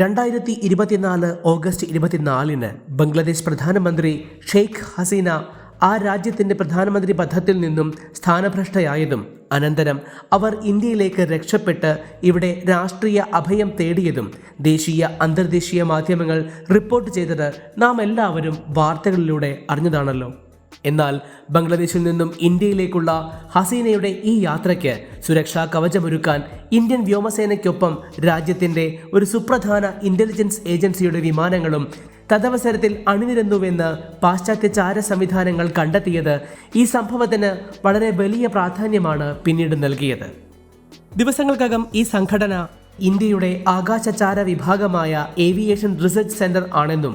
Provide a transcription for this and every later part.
രണ്ടായിരത്തി ഇരുപത്തിനാല് ഓഗസ്റ്റ് ഇരുപത്തിനാലിന് ബംഗ്ലാദേശ് പ്രധാനമന്ത്രി ഷെയ്ഖ് ഹസീന ആ രാജ്യത്തിന്റെ പ്രധാനമന്ത്രി പദത്തിൽ നിന്നും സ്ഥാനഭ്രഷ്ടയായതും അനന്തരം അവർ ഇന്ത്യയിലേക്ക് രക്ഷപ്പെട്ട് ഇവിടെ രാഷ്ട്രീയ അഭയം തേടിയതും ദേശീയ അന്തർദേശീയ മാധ്യമങ്ങൾ റിപ്പോർട്ട് ചെയ്തത് നാം എല്ലാവരും വാർത്തകളിലൂടെ അറിഞ്ഞതാണല്ലോ. എന്നാൽ ബംഗ്ലാദേശിൽ നിന്നും ഇന്ത്യയിലേക്കുള്ള ഹസീനയുടെ ഈ യാത്രയ്ക്ക് സുരക്ഷാ കവചമൊരുക്കാൻ ഇന്ത്യൻ വ്യോമസേനയ്ക്കൊപ്പം രാജ്യത്തിന്റെ ഒരു സുപ്രധാന ഇന്റലിജൻസ് ഏജൻസിയുടെ വിമാനങ്ങളും തദവസരത്തിൽ അണിനിരന്നുവെന്ന് പാശ്ചാത്യ ചാര സംവിധാനങ്ങൾ കണ്ടെത്തിയത് ഈ സംഭവത്തിന് വളരെ വലിയ പ്രാധാന്യമാണ് പിന്നീട് നൽകിയത്. ദിവസങ്ങൾക്കകം ഈ സംഘടന ഇന്ത്യയുടെ ആകാശചാര വിഭാഗമായ ഏവിയേഷൻ റിസർച്ച് സെന്റർ ആണെന്നും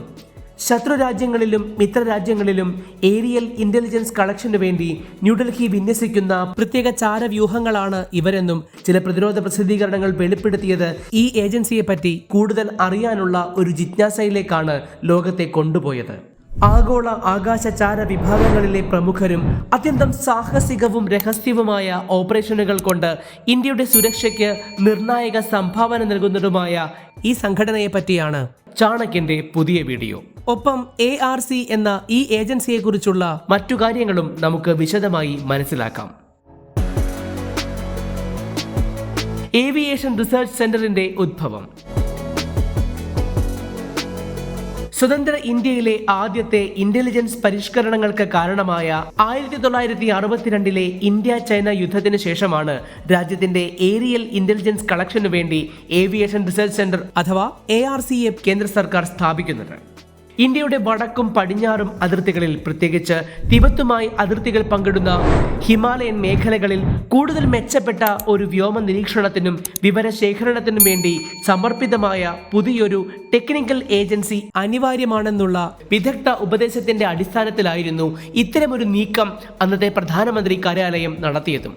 ശത്രു രാജ്യങ്ങളിലും മിത്രരാജ്യങ്ങളിലും ഏരിയൽ ഇന്റലിജൻസ് കളക്ഷന് വേണ്ടി ന്യൂഡൽഹി വിന്യസിക്കുന്ന പ്രത്യേക ചാരവ്യൂഹങ്ങളാണ് ഇവരെന്നും ചില പ്രതിരോധ പ്രസിദ്ധീകരണങ്ങൾ വെളിപ്പെടുത്തിയത് ഈ ഏജൻസിയെ പറ്റി കൂടുതൽ അറിയാനുള്ള ഒരു ജിജ്ഞാസയിലേക്കാണ് ലോകത്തെ കൊണ്ടുപോയത്. ആഗോള ആകാശചാര വിഭാഗങ്ങളിലെ പ്രമുഖരും അത്യന്തം സാഹസികവും രഹസ്യവുമായ ഓപ്പറേഷനുകൾ കൊണ്ട് ഇന്ത്യയുടെ സുരക്ഷയ്ക്ക് നിർണായക സംഭാവന നൽകുന്നതുമായ ഈ സംഘടനയെ പറ്റിയാണ് ചാണക്യന്റെ പുതിയ വീഡിയോ. ഒപ്പം എ ആർ സി എന്ന ഈ ഏജൻസിയെക്കുറിച്ചുള്ള മറ്റു കാര്യങ്ങളും നമുക്ക് വിശദമായി മനസ്സിലാക്കാം. ഏവിയേഷൻ റിസർച്ച് സെന്ററിന്റെ ഉദ്ഭവം സ്വതന്ത്ര ഇന്ത്യയിലെ ആദ്യത്തെ ഇന്റലിജൻസ് പരിഷ്കരണങ്ങൾക്ക് കാരണമായ ആയിരത്തി തൊള്ളായിരത്തി അറുപത്തിരണ്ടിലെ ഇന്ത്യ ചൈന യുദ്ധത്തിന് ശേഷമാണ് രാജ്യത്തിന്റെ ഏരിയൽ ഇന്റലിജൻസ് കളക്ഷനു വേണ്ടി ഏവിയേഷൻ റിസർച്ച് സെന്റർ അഥവാ എ ആർ സി എ കേന്ദ്ര സർക്കാർ സ്ഥാപിക്കുന്നത്. ഇന്ത്യയുടെ വടക്കും പടിഞ്ഞാറും അതിർത്തികളിൽ പ്രത്യേകിച്ച് തിബത്തുമായി അതിർത്തികൾ പങ്കിടുന്ന ഹിമാലയൻ മേഖലകളിൽ കൂടുതൽ മെച്ചപ്പെട്ട ഒരു വ്യോമ നിരീക്ഷണത്തിനും വിവരശേഖരണത്തിനും വേണ്ടി സമർപ്പിതമായ പുതിയൊരു ടെക്നിക്കൽ ഏജൻസി അനിവാര്യമാണെന്നുള്ള വിദഗ്ധ ഉപദേശത്തിന്റെ അടിസ്ഥാനത്തിലായിരുന്നു ഇത്തരമൊരു നീക്കം അന്നത്തെ പ്രധാനമന്ത്രി കാര്യാലയം നടത്തിയതും.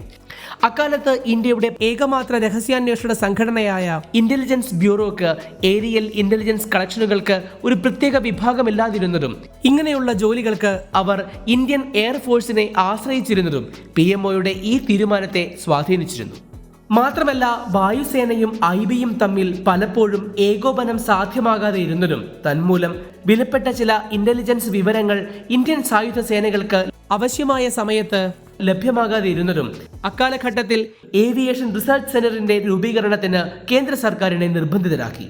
അക്കാലത്ത് ഇന്ത്യയുടെ ഏകമാത്ര രഹസ്യാന്വേഷണ സംഘടനയായ ഇന്റലിജൻസ് ബ്യൂറോക്ക് ഏരിയൽ ഇന്റലിജൻസ് കളക്ഷനുകൾക്ക് ഒരു പ്രത്യേക വിഭാഗമില്ലാതിരുന്നതും ഇങ്ങനെയുള്ള ജോലികൾക്ക് അവർ ഇന്ത്യൻ എയർഫോഴ്സിനെ ആശ്രയിച്ചിരുന്നതും പി എംഒയുടെ ഈ തീരുമാനത്തെ സ്വാധീനിച്ചിരുന്നു. മാത്രമല്ല വായുസേനയും ഐ ബിയും തമ്മിൽ പലപ്പോഴും ഏകോപനം സാധ്യമാകാതെ ഇരുന്നതും തന്മൂലം വിലപ്പെട്ട ചില ഇന്റലിജൻസ് വിവരങ്ങൾ ഇന്ത്യൻ സായുധ സേനകൾക്ക് ആവശ്യമായ സമയത്ത് ലഭ്യമാകാതെ ഇരുന്നതും അക്കാലഘട്ടത്തിൽ ഏവിയേഷൻ റിസർച്ച് സെന്ററിന്റെ രൂപീകരണത്തിന് കേന്ദ്ര സർക്കാരിനെ നിർബന്ധിതരാക്കി.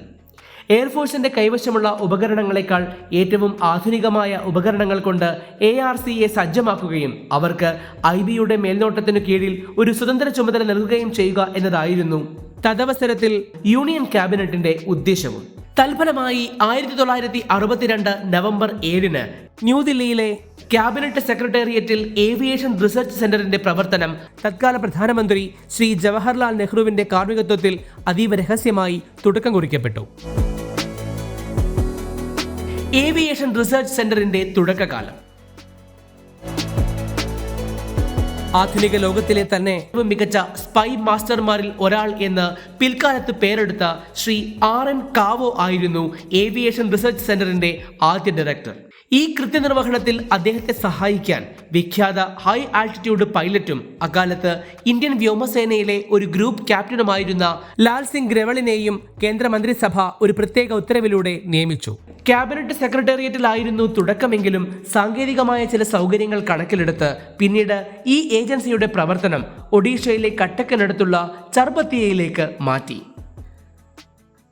എയർഫോഴ്സിന്റെ കൈവശമുള്ള ഉപകരണങ്ങളെക്കാൾ ഏറ്റവും ആധുനികമായ ഉപകരണങ്ങൾ കൊണ്ട് എ ആർ സിയെ സജ്ജമാക്കുകയും അവർക്ക് ഐ ബിയുടെ മേൽനോട്ടത്തിനു കീഴിൽ ഒരു സ്വതന്ത്ര ചുമതല നൽകുകയും ചെയ്യുക എന്നതായിരുന്നു തദവസരത്തിൽ യൂണിയൻ ക്യാബിനറ്റിന്റെ ഉദ്ദേശവും. തൽഫലമായി ആയിരത്തി തൊള്ളായിരത്തി അറുപത്തിരണ്ട് നവംബർ ഏഴിന് ന്യൂദില്ലിയിലെ ക്യാബിനറ്റ് സെക്രട്ടേറിയറ്റിൽ ഏവിയേഷൻ റിസർച്ച് സെന്ററിന്റെ പ്രവർത്തനം തത്കാല പ്രധാനമന്ത്രി ശ്രീ ജവഹർലാൽ നെഹ്റുവിന്റെ കാർമ്മികത്വത്തിൽ അതീവ രഹസ്യമായി തുടക്കം കുറിക്കപ്പെട്ടു. ഏവിയേഷൻ റിസർച്ച് സെന്ററിന്റെ തുടക്കകാലം. ആധുനിക ലോകത്തിലെ തന്നെ മികച്ച സ്പൈ മാസ്റ്റർമാരിൽ ഒരാൾ എന്ന് പിൽക്കാലത്ത് പേരെടുത്ത ശ്രീ ആർ എൻ കാവോ ആയിരുന്നു ഏവിയേഷൻ റിസർച്ച് സെന്ററിന്റെ ആദ്യ ഡയറക്ടർ ഈ കൃത്യനിർവഹണത്തിൽ അദ്ദേഹത്തെ സഹായിക്കാൻ വിഖ്യാത ഹൈ ആൾട്ടിറ്റ്യൂഡ് പൈലറ്റും അക്കാലത്ത് ഇന്ത്യൻ വ്യോമസേനയിലെ ഒരു ഗ്രൂപ്പ് ക്യാപ്റ്റനുമായിരുന്ന ലാൽ സിംഗ് ഗ്രവളിനെയും കേന്ദ്രമന്ത്രിസഭ ഒരു പ്രത്യേക ഉത്തരവിലൂടെ നിയമിച്ചു. ക്യാബിനറ്റ് സെക്രട്ടേറിയറ്റിലായിരുന്നു തുടക്കമെങ്കിലും സാങ്കേതികമായ ചില സൗകര്യങ്ങൾ കണക്കിലെടുത്ത് പിന്നീട് ഈ ഏജൻസിയുടെ പ്രവർത്തനം ഒഡീഷയിലെ കട്ടക്കിനടുത്തുള്ള ചർബത്തിയയിലേക്ക് മാറ്റി.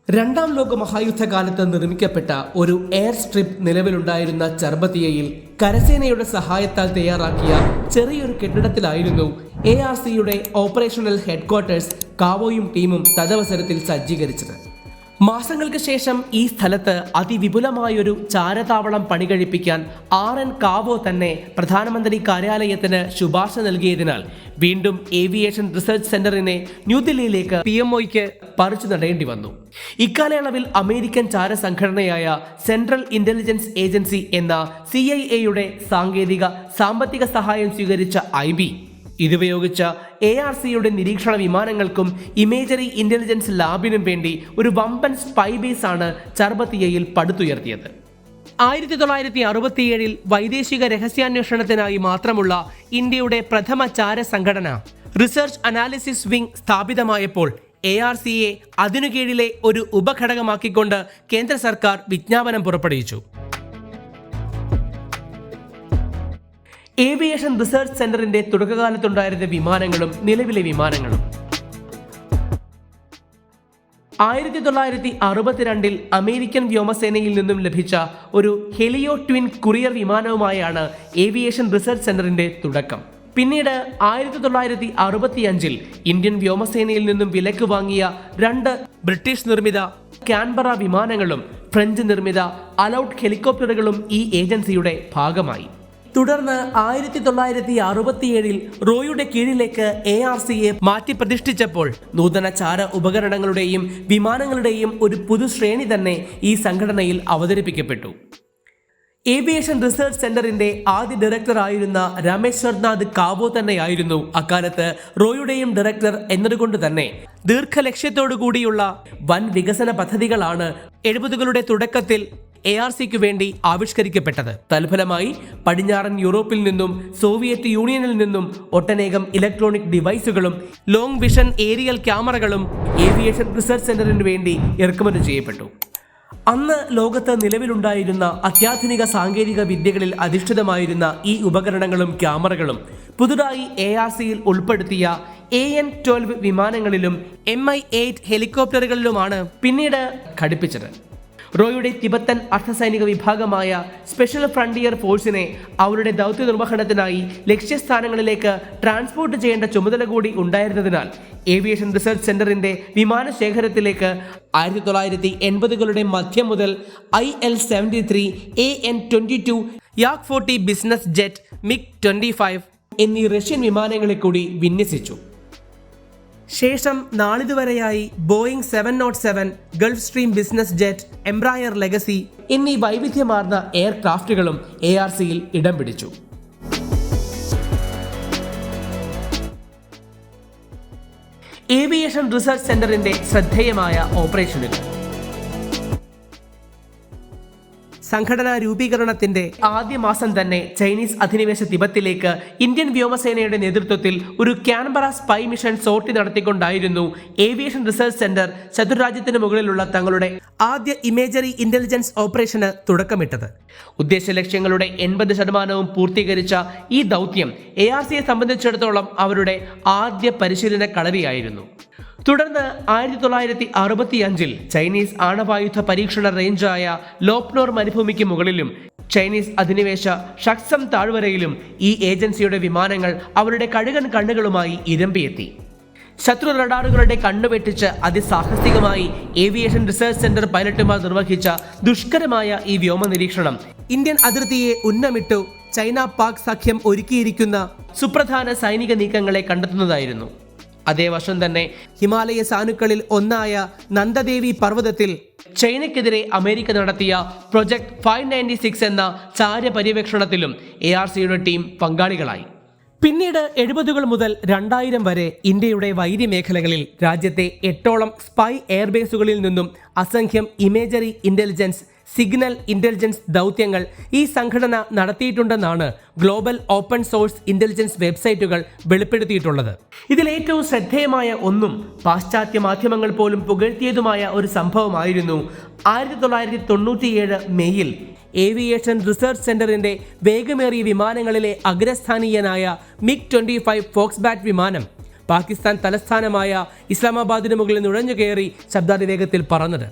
രണ്ടാം ലോക മഹായുദ്ധകാലത്ത് നിർമ്മിക്കപ്പെട്ട ഒരു എയർ സ്ട്രിപ്പ് നിലവിലുണ്ടായിരുന്ന ചർബത്തിയയിൽ കരസേനയുടെ സഹായത്താൽ തയ്യാറാക്കിയ ചെറിയൊരു കെട്ടിടത്തിലായിരുന്നു എ ആർ സിയുടെ ഓപ്പറേഷണൽ ഹെഡ്ക്വാർട്ടേഴ്സ് കാവോയും ടീമും തദവസരത്തിൽ സജ്ജീകരിച്ചത്. മാസങ്ങൾക്ക് ശേഷം ഈ സ്ഥലത്ത് അതിവിപുലമായൊരു ചാരതാവളം പണികഴിപ്പിക്കാൻ ആർ എൻ കാവോ തന്നെ പ്രധാനമന്ത്രി കാര്യാലയത്തിന് ശുപാർശ നൽകിയതിനാൽ വീണ്ടും ഏവിയേഷൻ റിസർച്ച് സെന്ററിനെ ന്യൂദില്ലിയിലേക്ക് പി എം ഒയ്ക്ക് പറിച്ചു നടേണ്ടി വന്നു. ഇക്കാലയളവിൽ അമേരിക്കൻ ചാര സംഘടനയായ സെൻട്രൽ ഇന്റലിജൻസ് ഏജൻസി എന്ന സി ഐ എയുടെ സാങ്കേതിക സാമ്പത്തിക സഹായം സ്വീകരിച്ച ഐ ബി. ഇതുപയോഗിച്ച എ ആർ സിയുടെ നിരീക്ഷണ വിമാനങ്ങൾക്കും ഇമേജറി ഇന്റലിജൻസ് ലാബിനും വേണ്ടി ഒരു വമ്പൻ സ്പൈ ബേസ് ആണ് ചർബത്തിയയിൽ പടുത്തുയർത്തിയത്. ആയിരത്തി തൊള്ളായിരത്തി അറുപത്തിയേഴിൽ വൈദേശിക രഹസ്യാന്വേഷണത്തിനായി മാത്രമുള്ള ഇന്ത്യയുടെ പ്രഥമ ചാര സംഘടന റിസർച്ച് അനാലിസിസ് വിംഗ് സ്ഥാപിതമായപ്പോൾ എ ആർ സിയെ അതിനു കീഴിലെ ഒരു ഉപഘടകമാക്കിക്കൊണ്ട് കേന്ദ്ര സർക്കാർ വിജ്ഞാപനം പുറപ്പെടുവിച്ചു. ഏവിയേഷൻ റിസർച്ച് സെന്ററിന്റെ തുടക്കകാലത്തുണ്ടായിരുന്ന വിമാനങ്ങളും നിലവിലെ വിമാനങ്ങളും. ആയിരത്തി തൊള്ളായിരത്തി അറുപത്തിരണ്ടിൽ അമേരിക്കൻ വ്യോമസേനയിൽ നിന്നും ലഭിച്ച ഒരു ഹെലിയോ ട്വിൻ കുറിയർ വിമാനവുമായാണ് ഏവിയേഷൻ റിസർച്ച് സെന്ററിന്റെ തുടക്കം. പിന്നീട് ആയിരത്തി തൊള്ളായിരത്തി അറുപത്തിയഞ്ചിൽ ഇന്ത്യൻ വ്യോമസേനയിൽ നിന്നും വിലക്ക് വാങ്ങിയ രണ്ട് ബ്രിട്ടീഷ് നിർമ്മിത കാൻബറ വിമാനങ്ങളും ഫ്രഞ്ച് നിർമ്മിത അലൌട്ട് ഹെലികോപ്റ്ററുകളും ഈ ഏജൻസിയുടെ ഭാഗമായി. തുടർന്ന് ആയിരത്തി തൊള്ളായിരത്തി അറുപത്തിയേഴിൽ റോയുടെ കീഴിലേക്ക് എ ആർ സിയെ മാറ്റി പ്രതിഷ്ഠിച്ചപ്പോൾ നൂതന ചാര ഉപകരണങ്ങളുടെയും വിമാനങ്ങളുടെയും ഒരു പുതു ശ്രേണി തന്നെ ഈ സംഘടനയിൽ അവതരിപ്പിക്കപ്പെട്ടു. ഏവിയേഷൻ റിസർച്ച് സെന്ററിന്റെ ആദ്യ ഡയറക്ടർ ആയിരുന്ന രമേശ്വർനാഥ് കാവോ തന്നെയായിരുന്നു അക്കാലത്ത് റോയുടെയും ഡയറക്ടർ എന്നതുകൊണ്ട് തന്നെ ദീർഘലക്ഷ്യത്തോടു കൂടിയുള്ള വൻ വികസന പദ്ധതികളാണ് എഴുപതുകളുടെ തുടക്കത്തിൽ എ ആർ സിക്ക് വേണ്ടി ആവിഷ്കരിക്കപ്പെട്ടത്. തൽഫലമായി പടിഞ്ഞാറൻ യൂറോപ്പിൽ നിന്നും സോവിയറ്റ് യൂണിയനിൽ നിന്നും ഒട്ടനേകം ഇലക്ട്രോണിക് ഡിവൈസുകളും ലോങ് വിഷൻ ഏരിയൽ ക്യാമറകളും ഏവിയേഷൻ റിസർച്ച് സെന്ററിന് വേണ്ടി ഇറക്കുമതി ചെയ്യപ്പെട്ടു. അന്ന് ലോകത്ത് നിലവിലുണ്ടായിരുന്ന അത്യാധുനിക സാങ്കേതിക വിദ്യകളിൽ അധിഷ്ഠിതമായിരുന്ന ഈ ഉപകരണങ്ങളും ക്യാമറകളും പുതുതായി എ ആർ സിയിൽ ഉൾപ്പെടുത്തിയ എ എൻ ട്വൽവ് വിമാനങ്ങളിലും എം ഐ എയ്റ്റ് ഹെലികോപ്റ്ററുകളിലുമാണ് പിന്നീട് ഘടിപ്പിച്ചത്. റോയുടെ തിബത്തൻ അർദ്ധസൈനിക വിഭാഗമായ സ്പെഷ്യൽ ഫ്രണ്ടിയർ ഫോഴ്സിനെ അവരുടെ ദൗത്യ നിർവഹണത്തിനായി ലക്ഷ്യസ്ഥാനങ്ങളിലേക്ക് ട്രാൻസ്പോർട്ട് ചെയ്യേണ്ട ചുമതല കൂടി ഉണ്ടായിരുന്നതിനാൽ ഏവിയേഷൻ റിസർച്ച് സെന്ററിന്റെ വിമാന ശേഖരത്തിലേക്ക് ആയിരത്തി തൊള്ളായിരത്തി എൺപതുകളുടെ മധ്യം മുതൽ I L seventy three A N twenty two Yak forty business jet MiG twenty five എന്നീ റഷ്യൻ വിമാനങ്ങളെ കൂടി വിന്യസിച്ചു. ശേഷം നാളിതുവരെയായി Boeing seven nought seven Gulfstream business jet Embraer Legacy എന്നീ വൈവിധ്യമാർന്ന എയർക്രാഫ്റ്റുകളും എ ആർ സിയിൽ ഇടം പിടിച്ചു. ഏവിയേഷൻ റിസർച്ച് സെന്ററിന്റെ ശ്രദ്ധേയമായ ഓപ്പറേഷനുകൾ സംഘടനാ രൂപീകരണത്തിന്റെ ആദ്യ മാസം തന്നെ ചൈനീസ് അധിനിവേശ തിബത്തിലേക്ക് ഇന്ത്യൻ വ്യോമസേനയുടെ നേതൃത്വത്തിൽ ഒരു ക്യാൻബറ സ്പൈ മിഷൻ സോർട്ടി നടത്തിക്കൊണ്ടായിരുന്നു ഏവിയേഷൻ റിസർച്ച് സെന്റർ ചതുർരാജ്യത്തിന് മുകളിലുള്ള തങ്ങളുടെ ആദ്യ ഇമേജറി ഇന്റലിജൻസ് ഓപ്പറേഷന് തുടക്കമിട്ടത്. ഉദ്ദേശ ലക്ഷ്യങ്ങളുടെ എൺപത് ശതമാനവും പൂർത്തീകരിച്ച ഈ ദൗത്യം എ ആർ സിയെ സംബന്ധിച്ചിടത്തോളം അവരുടെ ആദ്യ പരിശീലന കളരിയായിരുന്നു തുടർന്ന് ആയിരത്തി തൊള്ളായിരത്തി അറുപത്തി അഞ്ചിൽ ചൈനീസ് ആണവായുധ പരീക്ഷണ റേഞ്ചായ ലോപ്നോർ മരുഭൂമിക്ക് മുകളിലും ചൈനീസ് അധിനിവേശ ഷക്സം താഴ്വരയിലും ഈ ഏജൻസിയുടെ വിമാനങ്ങൾ അവരുടെ കഴുകൻ കണ്ണുകളുമായി ഇരമ്പിയെത്തി. ശത്രു റഡാറുകളുടെ കണ്ണുവെട്ടിച്ച് അതിസാഹസികമായി ഏവിയേഷൻ റിസർച്ച് സെന്റർ പൈലറ്റുമാർ നിർവഹിച്ച ദുഷ്കരമായ ഈ വ്യോമ നിരീക്ഷണം ഇന്ത്യൻ അതിർത്തിയെ ഉന്നമിട്ടു ചൈന പാക് സഖ്യം ഒരുക്കിയിരിക്കുന്ന സുപ്രധാന സൈനിക നീക്കങ്ങളെ കണ്ടെത്തുന്നതായിരുന്നു. അതേ വർഷം തന്നെ ഹിമാലയ സാനുക്കളിൽ ഒന്നായ നന്ദദേവി പർവതത്തിൽ ചൈനയ്ക്കെതിരെ അമേരിക്ക നടത്തിയ പ്രൊജക്ട് ഫൈവ് നയന്റി സിക്സ് എന്ന ചാര പര്യവേക്ഷണത്തിലും എ ആർ സിയുടെ ടീം പങ്കാളികളായി. പിന്നീട് എഴുപതുകൾ മുതൽ രണ്ടായിരം വരെ ഇന്ത്യയുടെ വൈദ്യ മേഖലകളിൽ രാജ്യത്തെ എട്ടോളം സ്പൈ എയർബേസുകളിൽ നിന്നും അസംഖ്യം ഇമേജറി ഇന്റലിജൻസ് സിഗ്നൽ ഇന്റലിജൻസ് ദൗത്യങ്ങൾ ഈ സംഘടന നടത്തിയിട്ടുണ്ടെന്നാണ് ഗ്ലോബൽ ഓപ്പൺ സോഴ്സ് ഇന്റലിജൻസ് വെബ്സൈറ്റുകൾ വെളിപ്പെടുത്തിയിട്ടുള്ളത്. ഇതിൽ ഏറ്റവും ശ്രദ്ധേയമായ ഒന്നും പാശ്ചാത്യ മാധ്യമങ്ങൾ പോലും പുകഴ്ത്തിയതുമായ ഒരു സംഭവമായിരുന്നു ആയിരത്തി തൊള്ളായിരത്തി തൊണ്ണൂറ്റിയേഴ് മെയ്യിൽ ഏവിയേഷൻ റിസർച്ച് സെന്ററിന്റെ വേഗമേറിയ വിമാനങ്ങളിലെ അഗ്രസ്ഥാനീയനായ MiG twenty five Foxbat വിമാനം പാകിസ്ഥാൻ തലസ്ഥാനമായ ഇസ്ലാമാബാദിന് മുകളിൽ നുഴഞ്ഞു കയറി ശബ്ദാതിവേഗത്തിൽ പറന്നത്.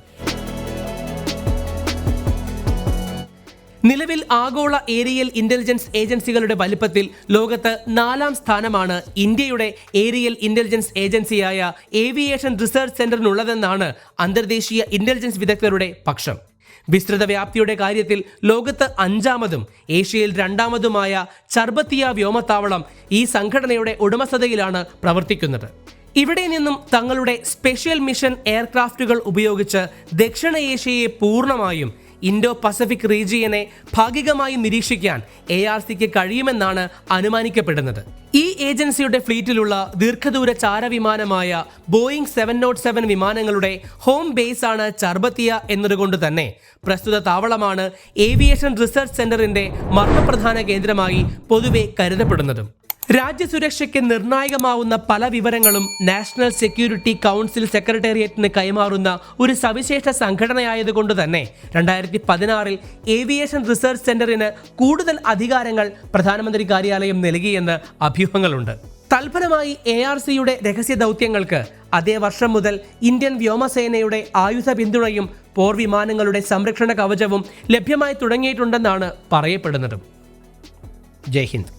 നിലവിൽ ആഗോള ഏരിയൽ ഇന്റലിജൻസ് ഏജൻസികളുടെ വലിപ്പത്തിൽ ലോകത്ത് നാലാം സ്ഥാനമാണ് ഇന്ത്യയുടെ ഏരിയൽ ഇന്റലിജൻസ് ഏജൻസിയായ ഏവിയേഷൻ റിസർച്ച് സെന്ററിനുള്ളതെന്നാണ് അന്തർദേശീയ ഇന്റലിജൻസ് വിദഗ്ധരുടെ പക്ഷം. വിസ്തൃത വ്യാപ്തിയുടെ കാര്യത്തിൽ ലോകത്ത് അഞ്ചാമതും ഏഷ്യയിൽ രണ്ടാമതുമായ ചർബത്തിയ വ്യോമത്താവളം ഈ സംഘടനയുടെ ഉടമസ്ഥതയിലാണ് പ്രവർത്തിക്കുന്നത്. ഇവിടെ നിന്നും തങ്ങളുടെ സ്പെഷ്യൽ മിഷൻ എയർക്രാഫ്റ്റുകൾ ഉപയോഗിച്ച് ദക്ഷിണ ഏഷ്യയെ പൂർണമായും ഇൻഡോ പസഫിക് റീജിയനെ ഭാഗികമായി നിരീക്ഷിക്കാൻ എ ആർ സിക്ക് കഴിയുമെന്നാണ് അനുമാനിക്കപ്പെടുന്നത്. ഈ ഏജൻസിയുടെ ഫ്ലീറ്റിലുള്ള ദീർഘദൂര ചാരവിമാനമായ ബോയിങ് സെവൻ നോട്ട് സെവൻ വിമാനങ്ങളുടെ ഹോം ബേസ് ആണ് ചർബത്തിയ എന്നതുകൊണ്ട് തന്നെ പ്രസ്തുത താവളമാണ് ഏവിയേഷൻ റിസർച്ച് സെന്ററിന്റെ മർമ്മപ്രധാന കേന്ദ്രമായി പൊതുവെ കരുതപ്പെടുന്നതും. രാജ്യസുരക്ഷയ്ക്ക് നിർണായകമാവുന്ന പല വിവരങ്ങളും നാഷണൽ സെക്യൂരിറ്റി കൗൺസിൽ സെക്രട്ടേറിയറ്റിന് കൈമാറുന്ന ഒരു സവിശേഷ സംഘടനയായതുകൊണ്ട് തന്നെ രണ്ടായിരത്തി പതിനാറിൽ ഏവിയേഷൻ റിസർച്ച് സെന്ററിന് കൂടുതൽ അധികാരങ്ങൾ പ്രധാനമന്ത്രി കാര്യാലയം നൽകിയെന്ന് അഭ്യൂഹങ്ങളുണ്ട്. തൽഫലമായി എ ആർ സിയുടെ രഹസ്യ ദൗത്യങ്ങൾക്ക് അതേ വർഷം മുതൽ ഇന്ത്യൻ വ്യോമസേനയുടെ ആയുധ പിന്തുണയും പോർവിമാനങ്ങളുടെ സംരക്ഷണ കവചവും ലഭ്യമായി തുടങ്ങിയിട്ടുണ്ടെന്നാണ് പറയപ്പെടുന്നത്. ജയ് ഹിന്ദ്.